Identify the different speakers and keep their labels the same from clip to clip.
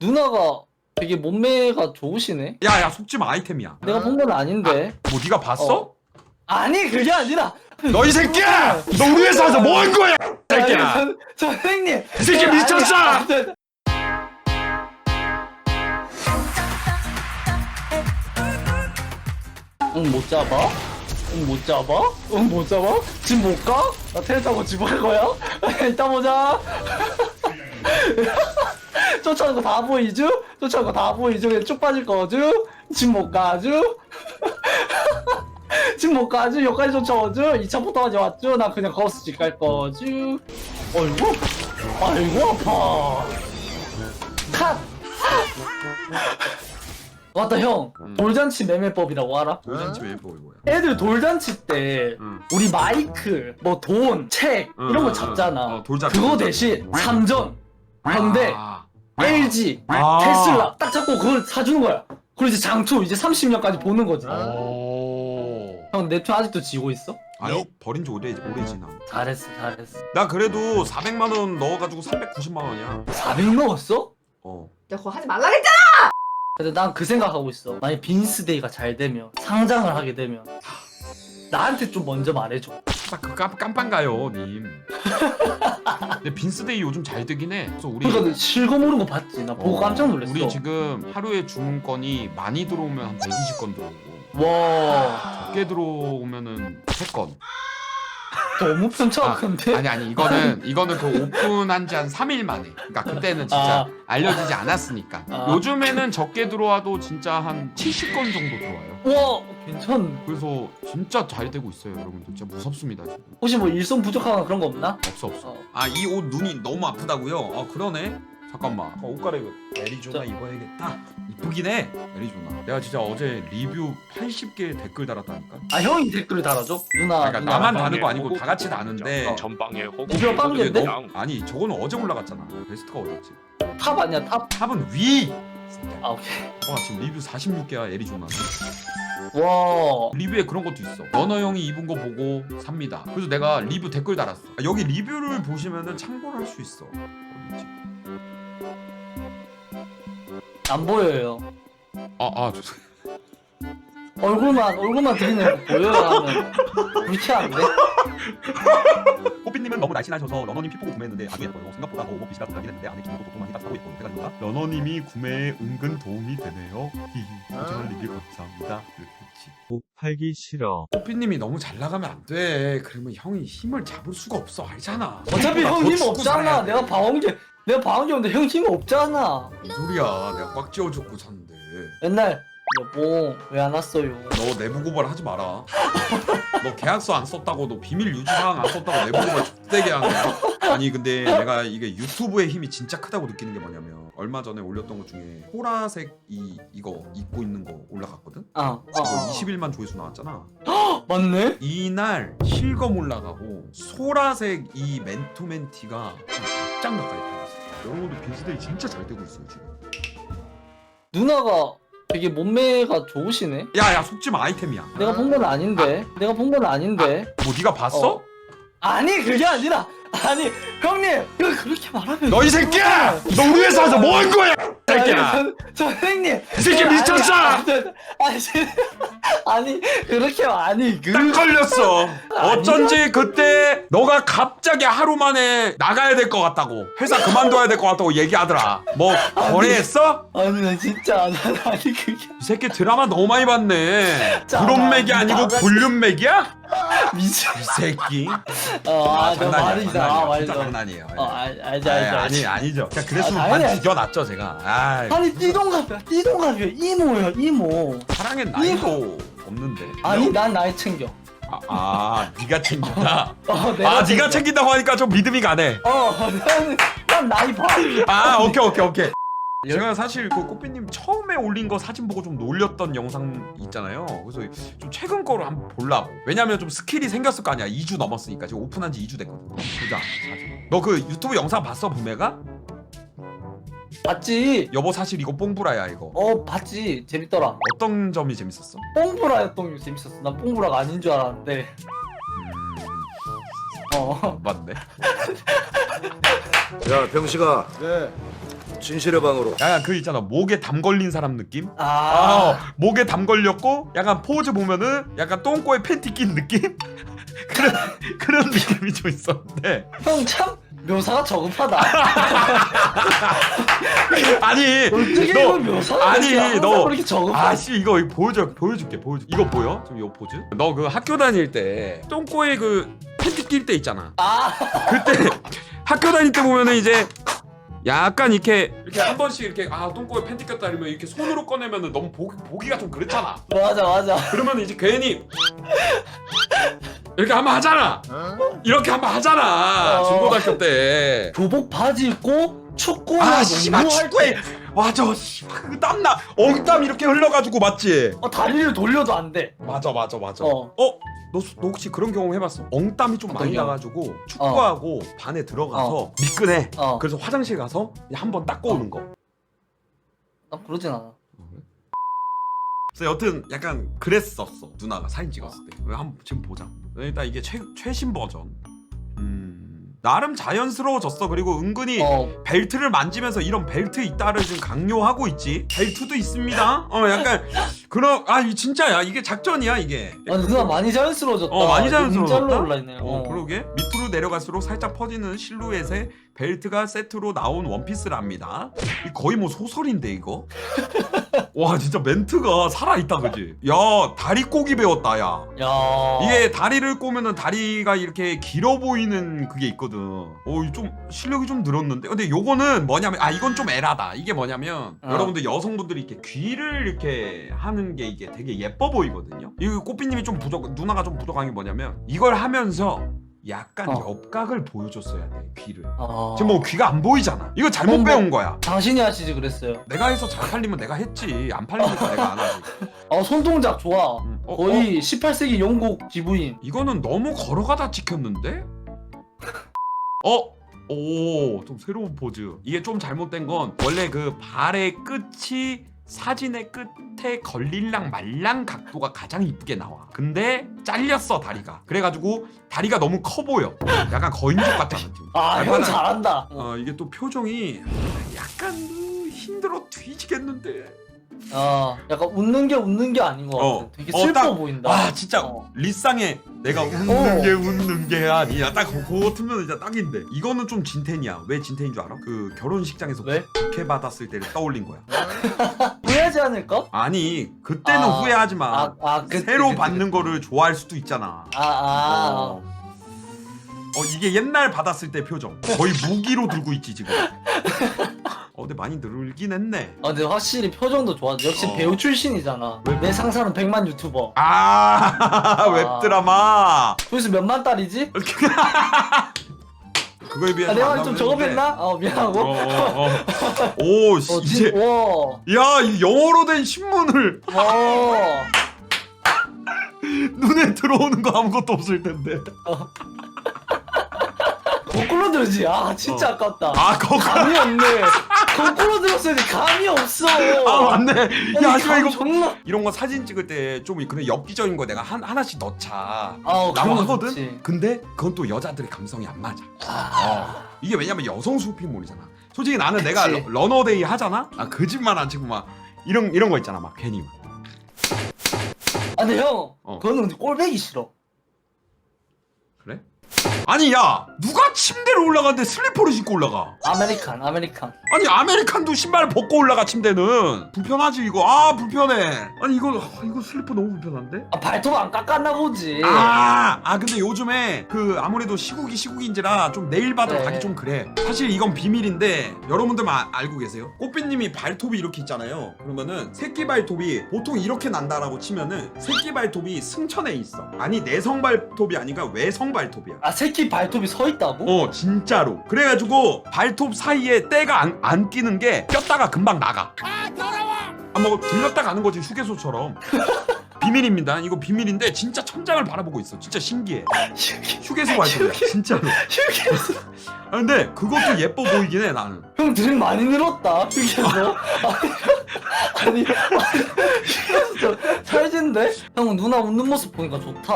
Speaker 1: 누나가 되게 몸매가 좋으시네.
Speaker 2: 야야 속지 마 아이템이야.
Speaker 1: 내가 본 건 아닌데.
Speaker 2: 뭐 네가 봤어?
Speaker 1: 어. 아니 그게 아니라.
Speaker 2: 너 이 새끼야! 너 우리 회사에서 뭐 한 거야? 이 새끼야!
Speaker 1: 선- 선생님.
Speaker 2: 이 새끼
Speaker 1: 아니,
Speaker 2: 미쳤어!
Speaker 1: 아니, 아니, 응, 못 잡아? 응, 못 잡아? 응, 못 잡아? 집 못 가? 나 테레 타고 집갈 거야? 이따 보자. 쫓아오는 거다 보이죠? 쫓아오는 거다 보이죠? 그냥 쭉 빠질 거죠? 집 못 가죠? 집 못 가죠? 여기까지 쫓아오죠? 2차부터 가져 왔죠? 나 그냥 거스 집 갈 거죠? 어이구? 아이고, 아파. 컷! 왔다, 형.
Speaker 2: 음.
Speaker 1: 돌잔치 매매법이라고 알아?
Speaker 2: 돌잔치 왜 보이 뭐야?
Speaker 1: 애들 돌잔치 때
Speaker 2: 응.
Speaker 1: 우리 마이크, 뭐 돈, 책
Speaker 2: 응,
Speaker 1: 이런 거
Speaker 2: 응,
Speaker 1: 잡잖아.
Speaker 2: 응. 어, 돌잔치.
Speaker 1: 그거 대신 삼전, 현대,
Speaker 2: 아.
Speaker 1: LG,
Speaker 2: 아.
Speaker 1: 테슬라 딱 잡고 그걸 사주는 거야. 그리고 이제 장투 이제 30년까지 보는 거지.
Speaker 2: 오.
Speaker 1: 형 내투 아직도 지고 있어?
Speaker 2: 아니 버린 지 오래 오래 지 나.
Speaker 1: 잘했어, 잘했어.
Speaker 2: 나 그래도 400만 원 넣어가지고 390만 원이야.
Speaker 1: 400 넣었어?
Speaker 2: 어.
Speaker 3: 내가 그거 하지 말라 그랬잖아!
Speaker 1: 근데 난 그 생각하고 있어. 만약 빈스데이가 잘 되면 상장을 하게 되면 나한테 좀 먼저 말해줘.
Speaker 2: 딱그 깜빵 가요 님. 근데 빈스데이 요즘 잘 되긴 해. 그래서 우리
Speaker 1: 그러니까 실검 오른 거 봤지? 나 보고
Speaker 2: 어,
Speaker 1: 깜짝 놀랐어.
Speaker 2: 우리 지금 하루에 주문건이 많이 들어오면 한 120건 들어오고
Speaker 1: 와
Speaker 2: 적게 들어오면은 3건.
Speaker 1: 너무 편차근데?
Speaker 2: 아니 아니 이거는 이거는 그 오픈한 지 한 3일 만에. 그러니까 그때는 진짜
Speaker 1: 아.
Speaker 2: 알려지지 않았으니까.
Speaker 1: 아.
Speaker 2: 요즘에는 적게 들어와도 진짜 한 70건 정도 들어와요.
Speaker 1: 와 괜찮.
Speaker 2: 그래서 진짜 잘 되고 있어요, 여러분들. 진짜 무섭습니다 지금.
Speaker 1: 혹시 뭐 일손 부족하거나 그런 거 없나?
Speaker 2: 없어 없어.
Speaker 1: 어.
Speaker 2: 아 이 옷 눈이 너무 아프다고요? 아 그러네. 잠깐만. 어, 옷 갈아입어. 애리조나
Speaker 1: 저-
Speaker 2: 입어야겠다. 이쁘긴 해. 애리조나. 내가 진짜 어제 리뷰 80개 댓글 달았다니까.
Speaker 1: 아 형이 댓글을 달아줘? 누나
Speaker 2: 그러니까
Speaker 1: 누나.
Speaker 2: 나만 다는 거 아니고 다 같이 다는데.
Speaker 4: 전방에 호구
Speaker 1: 이거 빵개인데?
Speaker 4: 그냥
Speaker 2: 아니 저거는 어제 올라갔잖아. 베스트가 어디였지?
Speaker 1: 탑 아니야 탑?
Speaker 2: 탑은 위.
Speaker 1: 아 오케이.
Speaker 2: 와 지금 리뷰 46개야 에리조나.
Speaker 1: 와
Speaker 2: 리뷰에 그런 것도 있어. 러너 형이 입은 거 보고 삽니다. 그래서 내가 리뷰 댓글 달았어. 아, 여기 리뷰를 보시면은 참고를 할 수 있어. 어디지?
Speaker 1: 안 보여요.
Speaker 2: 아, 아, 죄송.
Speaker 1: 얼굴만 얼굴만 들리는 거 보여요 하면 불쾌한데?
Speaker 2: 호피님은 너무 날씬하셔서 러너님 피 보고 구매했는데 아주 예뻐요. 생각보다 더 오버핏이라 더 나긴 했는데 안에 기모도 도톰 많이 따뜻하고 예뻐요. 해가지고 러너님이 구매에 은근 도움이 되네요. 히히. 소중한 리뷰 감사합니다. 이렇게 했지.
Speaker 4: 팔기 싫어.
Speaker 2: 호피님이 너무 잘 나가면 안 돼. 그러면 형이 힘을 잡을 수가 없어. 알잖아.
Speaker 1: 어차피 더형힘 없잖아. 내가 방황제 내가 방황제인데 형 힘 없잖아.
Speaker 2: 뭔 소리야. 내가 꽉 쥐어줬고 샀는데.
Speaker 1: 맨날 여보 왜 안 왔어요?
Speaker 2: 너 내부 고발 하지 마라. 너 계약서 안 썼다고 너 비밀 유지 사항 안 썼다고 내부 고발 족대게 하는 거야. 아니 근데 내가 이게 유튜브의 힘이 진짜 크다고 느끼는 게 뭐냐면 얼마 전에 올렸던 것 중에 보라색 이 이거 입고 있는 거 올라갔거든.
Speaker 1: 아, 아,
Speaker 2: 그거
Speaker 1: 아.
Speaker 2: 21만 조회수 나왔잖아.
Speaker 1: 맞네?
Speaker 2: 이날 실검 올라가고 소라색 이 맨투맨 티가 짱 가까이 팔렸어. 여러분들 빈스데이 진짜 잘 되고 있어요 지금.
Speaker 1: 누나가 되게 몸매가 좋으시네?
Speaker 2: 야야 속지 마 아이템이야.
Speaker 1: 내가 본 건 아닌데 내가 본 건 아닌데
Speaker 2: 뭐 네가 봤어?
Speaker 1: 어. 아니 그게 아니라 아니 형님 이거 그렇게 말하면
Speaker 2: 너 이 새끼야! 너 우리 회사에서 뭐 한 거야? 이 새끼야!
Speaker 1: 아니, 선- 선생님
Speaker 2: 이 새끼 미쳤어!
Speaker 1: 아니, 아니, 아니 그렇게 아니 그
Speaker 2: 딱 걸렸어. 어쩐지 그때 너가 갑자기 하루 만에 나가야 될 것 같다고 회사 그만둬야 될 것 같다고 얘기하더라. 뭐 거래했어?
Speaker 1: 아니 나 진짜 나 아니 그게
Speaker 2: 이 새끼 드라마 너무 많이 봤네.
Speaker 1: 짜,
Speaker 2: 브론맥이 아니고 불륜맥이야?
Speaker 1: 미쳐
Speaker 2: 이 새끼.
Speaker 1: 어아저
Speaker 2: 장난이야,
Speaker 1: 말이다
Speaker 2: 장난이야.
Speaker 1: 말이다
Speaker 2: 진짜 장난이에요.
Speaker 1: 어 알- 알지
Speaker 2: 아니,
Speaker 1: 알지
Speaker 2: 아니
Speaker 1: 알지
Speaker 2: 아니죠. 그냥 그랬으면
Speaker 1: 아,
Speaker 2: 반
Speaker 1: 당연히
Speaker 2: 죽여놨죠 제가. 아,
Speaker 1: 아니 띠동갑이야 띠동갑이야 이모야 이모
Speaker 2: 사랑엔 나이도 없는데.
Speaker 1: 아니 난 나이 챙겨.
Speaker 2: 아, 아 네가 챙긴다.
Speaker 1: 어 내가
Speaker 2: 아 네가 챙긴다고 하니까 좀 믿음이 가네.
Speaker 1: 어 나는 난 나이 봐.
Speaker 2: 아 오케이 오케이 오케이. 제가 사실 그 꽃비님 처음에 올린 거 사진 보고 좀 놀렸던 영상 있잖아요. 그래서 좀 최근 거를 한번 보려고. 왜냐면 좀 스킬이 생겼을 거 아니야. 2주 넘었으니까. 지금 오픈한 지 2주 됐거든 보자 사진. 너 그 유튜브 영상 봤어 부메가?
Speaker 1: 봤지?
Speaker 2: 여보 사실 이거 뽕브라야 이거.
Speaker 1: 어 봤지. 재밌더라.
Speaker 2: 어떤 점이 재밌었어?
Speaker 1: 뽕브라였던 게 재밌었어. 난 뽕브라가 아닌 줄 알았는데.
Speaker 2: 음...
Speaker 1: 어.
Speaker 2: 맞네.
Speaker 5: 야 병식아
Speaker 6: 네.
Speaker 4: 진실의 방으로.
Speaker 2: 약간 그 있잖아. 목에 담 걸린 사람 느낌?
Speaker 1: 아,
Speaker 2: 아, 목에 담 걸렸고 약간 포즈 보면은 약간 똥꼬에 팬티 낀 느낌? 그런 그런 느낌이 좀 있었는데.
Speaker 1: 형 참 묘사가 저급하다.
Speaker 2: 아니
Speaker 1: 어떻게
Speaker 2: 너
Speaker 1: 이거 묘사가
Speaker 2: 아니,
Speaker 1: 항상
Speaker 2: 너-
Speaker 1: 그렇게 저급하?
Speaker 2: 아씨 이거 보여줘 보여줄게 보여줄 이거 보여? 지금 이 포즈? 너 그 학교 다닐 때 똥꼬에 그 팬티 낄 때 있잖아
Speaker 1: 아,
Speaker 2: 그때 학교 다닐 때 보면은 이제 약간 이렇게 이렇게 한 번씩 이렇게 아 똥꼬에 팬티 꼈다 이러면 이렇게 손으로 꺼내면은 너무 보기, 보기가 좀 그렇잖아
Speaker 1: 맞아 맞아.
Speaker 2: 그러면 이제 괜히 이렇게 한번 하잖아 이렇게 한번 하잖아
Speaker 1: 어.
Speaker 2: 중고등학교 때
Speaker 1: 교복 바지 입고 축구나
Speaker 2: 아, 씨발,
Speaker 1: 농구할
Speaker 2: 축구에.
Speaker 1: 때
Speaker 2: 맞아 씨발 그 땀나 엉땀 이렇게 흘러가지고 맞지
Speaker 1: 어, 다리를 돌려도 안 돼.
Speaker 2: 맞아 맞아 맞아
Speaker 1: 어.
Speaker 2: 어? 너, 수- 너 혹시 그런 경험 해봤어? 엉땀이 좀 많이
Speaker 1: 어떤 경험?
Speaker 2: 나가지고 축구하고 반에 들어가서 미끈해
Speaker 1: 어.
Speaker 2: 그래서 화장실 가서 한 번 닦고 오는
Speaker 1: 거나 그러진 않아.
Speaker 2: 그래서 여튼 약간 그랬었어 누나가 사진 찍었을 때 한번 지금 보자 일단 이게 최, 최신 버전. 음. 나름 자연스러워졌어. 그리고 은근히
Speaker 1: 어,
Speaker 2: 벨트를 만지면서 이런 벨트 있다를 지금 강요하고 있지. 벨트도 있습니다. 어 약간 그런 아 이 진짜야 이게 작전이야 이게.
Speaker 1: 아, 누나 많이 자연스러워졌다.
Speaker 2: 어 많이 자연스러웠다?
Speaker 1: 문자로 올라있네.
Speaker 2: 어 그러게. 밑으로 내려갈수록 살짝 퍼지는 실루엣의 벨트가 세트로 나온 원피스랍니다. 이 거의 뭐 소설인데 이거 와 진짜 멘트가 살아있다 그지 야 다리 꼬기 배웠다 야
Speaker 1: 야.
Speaker 2: 이게 다리를 꼬면은 다리가 이렇게 길어 보이는 그게 있거든. 어, 이좀 실력이 좀 늘었는데. 근데 요거는 뭐냐면 아 이건 좀 에라다. 이게 뭐냐면
Speaker 1: 어.
Speaker 2: 여러분들 여성분들이 이렇게 귀를 이렇게 하는 게 이게 되게 예뻐 보이거든요. 이 꼬삐님이 좀 부족 누나가 좀 부족한 게 뭐냐면 이걸 하면서 약간
Speaker 1: 어.
Speaker 2: 옆각을 보여줬어야 돼 귀를.
Speaker 1: 어.
Speaker 2: 지금 뭐 귀가 안 보이잖아. 이거 잘못
Speaker 1: 뭐-
Speaker 2: 배운 거야.
Speaker 1: 당신이 하시지 그랬어요.
Speaker 2: 내가 해서 잘 팔리면 내가 했지. 안 팔리니까 내가 안 하지.
Speaker 1: 어, 손동작 좋아.
Speaker 2: 음, 어, 어?
Speaker 1: 거의 18세기 영국 지부인.
Speaker 2: 이거는 너무 걸어가다 찍혔는데? 어? 오, 좀 새로운 포즈. 이게 좀 잘못된 건 원래 그 발의 끝이 사진의 끝에 걸릴랑 말랑 각도가 가장 이쁘게 나와. 근데 잘렸어 다리가. 그래가지고 다리가 너무 커 보여. 약간 거인족 같잖아 지금.
Speaker 1: 아, 형
Speaker 2: 약간,
Speaker 1: 잘한다.
Speaker 2: 어 이게 또 표정이 약간 음, 힘들어 뒤지겠는데.
Speaker 1: 어, 약간 웃는 게 웃는 게 아닌 것 같아.
Speaker 2: 어.
Speaker 1: 되게
Speaker 2: 어,
Speaker 1: 슬퍼
Speaker 2: 딱-
Speaker 1: 보인다.
Speaker 2: 아 진짜
Speaker 1: 어.
Speaker 2: 리쌍에 내가 웃는
Speaker 1: 어.
Speaker 2: 게 웃는 게 아니야 딱 그거 틀면 진짜 딱인데 이거는 좀 진텐이야 왜 진텐인 줄 알아? 그 결혼식장에서
Speaker 1: 왜?
Speaker 2: 부케 받았을 때를 떠올린 거야
Speaker 1: 후회하지 않을까?
Speaker 2: 아니 그때는
Speaker 1: 아.
Speaker 2: 후회하지 마
Speaker 1: 아, 아, 그,
Speaker 2: 새로
Speaker 1: 그, 그,
Speaker 2: 받는 거를 좋아할 수도 있잖아
Speaker 1: 아, 아.
Speaker 2: 어. 어 이게 옛날 받았을 때 표정 거의 무기로 들고 있지 지금 어 근데 많이 늘긴 했네
Speaker 1: 아, 근데 확실히 표정도 좋아. 역시
Speaker 2: 어.
Speaker 1: 배우 출신이잖아.
Speaker 2: 왜?
Speaker 1: 내 상사는 100만 유튜버.
Speaker 2: 아 웹드라마
Speaker 1: 그래서 몇만 달이지?
Speaker 2: 그거에 비해서
Speaker 1: 아, 내가
Speaker 2: 안
Speaker 1: 좀. 저급했나? 어, 미안하고.
Speaker 2: 어, 어, 어. 오, 씨,
Speaker 1: 어,
Speaker 2: 이제
Speaker 1: 진, 와.
Speaker 2: 야, 이 영어로 된 신문을
Speaker 1: 와.
Speaker 2: 눈에 들어오는 거 아무것도 없을 텐데.
Speaker 1: 거꾸로 들지. 아, 진짜
Speaker 2: 어.
Speaker 1: 아깝다.
Speaker 2: 아, 거기
Speaker 1: 감이 없네. 거꾸로 들었어야지. 감이 없어.
Speaker 2: 아, 맞네. 야,
Speaker 1: 아니,
Speaker 2: 하지만
Speaker 1: 감
Speaker 2: 이거
Speaker 1: 존나.
Speaker 2: 이런 거 사진 찍을 때 좀 그런 엽기적인 거 내가 한 하나씩 넣자.
Speaker 1: 아,
Speaker 2: 나무 하거든.
Speaker 1: 좋지.
Speaker 2: 근데 그건 또 여자들의 감성이 안 맞아.
Speaker 1: 아,
Speaker 2: 어. 이게 왜냐면 여성 쇼핑몰이잖아. 솔직히 나는 내가
Speaker 1: 그치.
Speaker 2: 러- 러너데이 하잖아. 아, 그 집만 안 치고 막 이런 이런 거 있잖아. 막 괜히.
Speaker 1: 아, 근데 형,
Speaker 2: 어.
Speaker 1: 그거는 근데 꼴배기 싫어.
Speaker 2: 아니 야, 누가 침대로 올라가는데 슬리퍼를 신고 올라가?
Speaker 1: 아메리칸, 아메리칸.
Speaker 2: 아니 아메리칸도 신발 벗고 올라가 침대는. 불편하지 이거. 아 불편해. 아니 이거 아, 이거 슬리퍼 너무 불편한데?
Speaker 1: 아, 발톱 안 깎았나 보지.
Speaker 2: 아, 아 근데 요즘에 그 아무래도 시국이 시국인지라 좀 네일 받으러
Speaker 1: 네.
Speaker 2: 가기 좀 그래. 사실 이건 비밀인데 여러분들만 아- 알고 계세요? 꽃비님이 발톱이 이렇게 있잖아요. 그러면은 새끼 발톱이 보통 이렇게 난다라고 치면은 새끼 발톱이 승천에 있어. 아니 내성 발톱이 아니라 외성 발톱이야
Speaker 1: 아, 새끼 발톱이 서 있다고?
Speaker 2: 어 진짜로. 그래가지고 발톱 사이에 때가 안, 안 끼는 게 꼈다가 금방 나가. 아 더러워 아뭐 들렸다 가는 거지 휴게소처럼. 비밀입니다. 이거 비밀인데 진짜 천장을 바라보고 있어. 진짜 신기해. 휴게소 발톱이야 진짜로. 아 근데 그것도 예뻐 보이긴 해 나는.
Speaker 1: 형 드림 많이 늘었다 휴게소. 아니 휴게소 찰진데? 형 누나 웃는 모습 보니까 좋다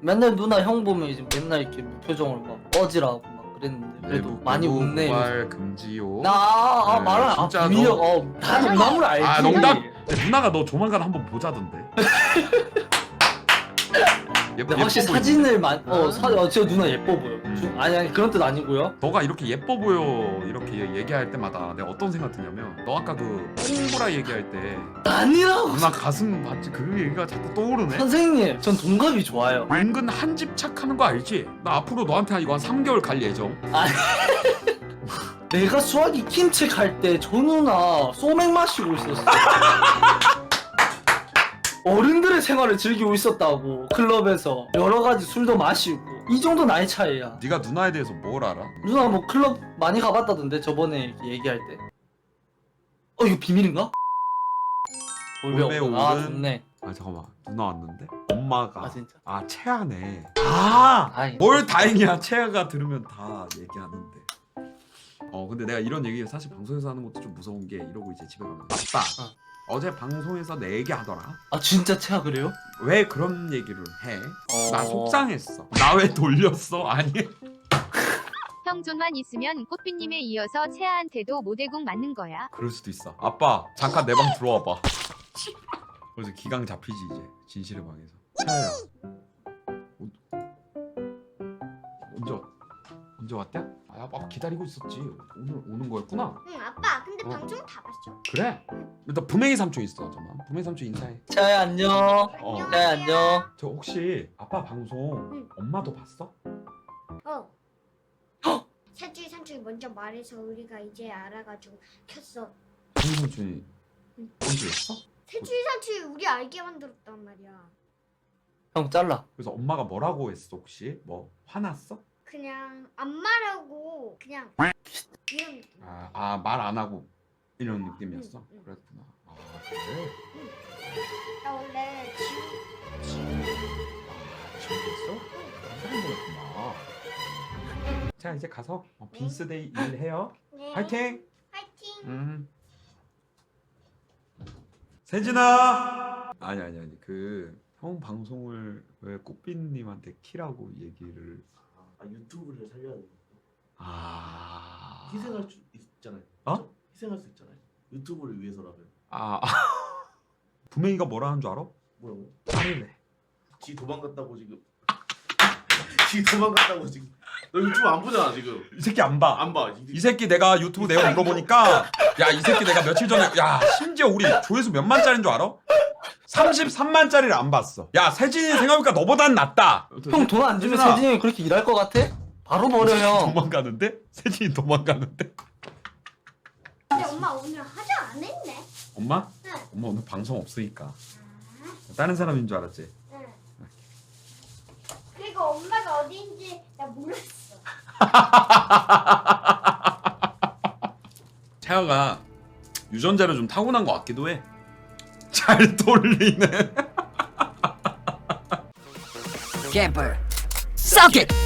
Speaker 1: 맨날 누나 형 보면 이제 맨날 이렇게 무표정으로 막 꺼지라고 막 그랬는데 그래도 많이 웃네.
Speaker 2: 말 금지요.
Speaker 1: 나 아,
Speaker 2: 네,
Speaker 1: 말아 아,
Speaker 2: 진짜
Speaker 1: 비밀
Speaker 2: 너-
Speaker 1: 어, 다 농담을 알지.
Speaker 2: 아 농담. 누나가 너 조만간 한번 보자던데. 예뻐,
Speaker 1: 근데 확실히
Speaker 2: 예뻐 보이지?
Speaker 1: 사진을 많, 어,
Speaker 3: 아.
Speaker 1: 사, 어, 진짜 누나 예뻐 보여.
Speaker 2: 음.
Speaker 1: 주- 아니, 아니, 그런 뜻 아니고요.
Speaker 2: 너가 이렇게 예뻐 보여 이렇게 얘기할 때마다 내가 어떤 생각 드냐면 너 아까 그 홍보라 얘기할 때
Speaker 1: 아니라고.
Speaker 2: 누나 가슴 봤지 그 얘기가 자꾸 떠오르네.
Speaker 1: 선생님, 전 동갑이 좋아요.
Speaker 2: 은근 한 집 착하는 거 알지? 나 앞으로 너한테 이거 한 3개월 갈 예정.
Speaker 1: 내가 수학이 김치 갈 때 저 누나 소맥 마시고 있었어. 어른들의 생활을 즐기고 있었다고 클럽에서 여러 가지 술도 마시고 이 정도 나이 차이야.
Speaker 2: 네가 누나에 대해서 뭘 알아?
Speaker 1: 누나 뭐 클럽 많이 가봤다던데 저번에 이렇게 얘기할 때. 어 이거 비밀인가?
Speaker 2: 볼배
Speaker 1: 볼배 오른. 아. 좋네.
Speaker 2: 아 잠깐만 누나 왔는데 엄마가
Speaker 1: 아 진짜.
Speaker 2: 아 채아네. 아
Speaker 1: 아이.
Speaker 2: 뭘 다행이야 채아가 들으면 다 얘기하는데. 어 근데 내가 이런 얘기 사실 방송에서 하는 것도 좀 무서운 게 이러고 이제 집에 가면 아빠
Speaker 1: 어.
Speaker 2: 어제 방송에서 내 얘기 하더라.
Speaker 1: 아 진짜 채아 그래요?
Speaker 2: 왜 그런 얘기를 해?
Speaker 1: 어.
Speaker 2: 나 속상했어. 나 왜 돌렸어? 아니.
Speaker 4: 형존만 있으면 꽃비님에 이어서 채아한테도 모대궁 맞는 거야.
Speaker 2: 그럴 수도 있어. 아빠 잠깐 내 방 들어와 봐. 그래서 기강 잡히지 이제 진실의 방에서. 차야. 언제 왔- 언제 왔대? 아, 아빠 기다리고 있었지. 오늘 오는 거였구나.
Speaker 3: 응 아빠 근데
Speaker 2: 어.
Speaker 3: 방송 다 봤어
Speaker 2: 그래. 일단 부메이 삼촌 있어. 잠깐만. 부메이 삼촌 인사해.
Speaker 1: 채아야 안녕.
Speaker 2: 어.
Speaker 1: 채아야 안녕.
Speaker 2: 저 혹시 아빠 방송
Speaker 3: 응.
Speaker 2: 엄마도 봤어?
Speaker 3: 어
Speaker 1: 헉!
Speaker 3: 사주기 삼촌이 먼저 말해서 우리가 이제 알아가지고 켰어
Speaker 2: 부메이 삼촌이
Speaker 3: 응.
Speaker 2: 언제 했어?
Speaker 3: 세주기 삼촌이 우리 알게 만들었단 말이야
Speaker 1: 형 잘라.
Speaker 2: 그래서 엄마가 뭐라고 했어 혹시? 뭐 화났어?
Speaker 3: 그냥 안 말하고 그냥 이런 느낌
Speaker 2: 아말 안 하고 이런 느낌이었어?
Speaker 3: 응, 응.
Speaker 2: 그랬구나. 아 그래?
Speaker 3: 나 원래 지우 지우
Speaker 2: 아 지우겠어? 사람 보냈구나. 자 이제 가서 어, 빈스데이 일해요.
Speaker 3: 네
Speaker 2: 파이팅!
Speaker 3: 파이팅
Speaker 2: 음. 세진아. 아니 아니 아니 그 형 방송을 왜 꽃빈님한테 키라고 얘기를
Speaker 5: 아 유튜브를 살려야 돼.
Speaker 2: 아
Speaker 5: 희생할 수 있잖아요.
Speaker 2: 어?
Speaker 5: 희생할 수 있잖아요. 유튜브를 위해서라면
Speaker 2: 아 부메이가 뭐라 하는 줄 알아?
Speaker 5: 뭐라고?
Speaker 2: 딸래.
Speaker 5: 지 도망갔다고 지금. 지 도망갔다고 지금. 너 유튜브 안 보잖아 지금.
Speaker 2: 이 새끼 안 봐.
Speaker 5: 안 봐.
Speaker 2: 이 새끼 내가 유튜브 내용 물어보니까 야 이 새끼 내가 며칠 전에 야 심지어 우리 조회수 몇 만 짜리인 줄 알아? 33만짜리를 안 봤어. 야 세진이 생각해보니까 너보단 낫다.
Speaker 1: 형 돈 안 주면
Speaker 2: 세진아.
Speaker 1: 세진이 형이 그렇게 일할 것 같아? 바로 버려 형.
Speaker 2: 도망가는데? 세진이 도망가는데?
Speaker 3: 근데 엄마 오늘 화장 안 했네
Speaker 2: 엄마?
Speaker 3: 응
Speaker 2: 엄마 오늘 방송 없으니까 다른 사람인 줄 알았지?
Speaker 3: 응. 그리고 엄마가 어디인지 나 몰랐어
Speaker 2: 채아가 유전자를 좀 타고난 것 같기도 해. 잘 돌리네.
Speaker 6: Suck it!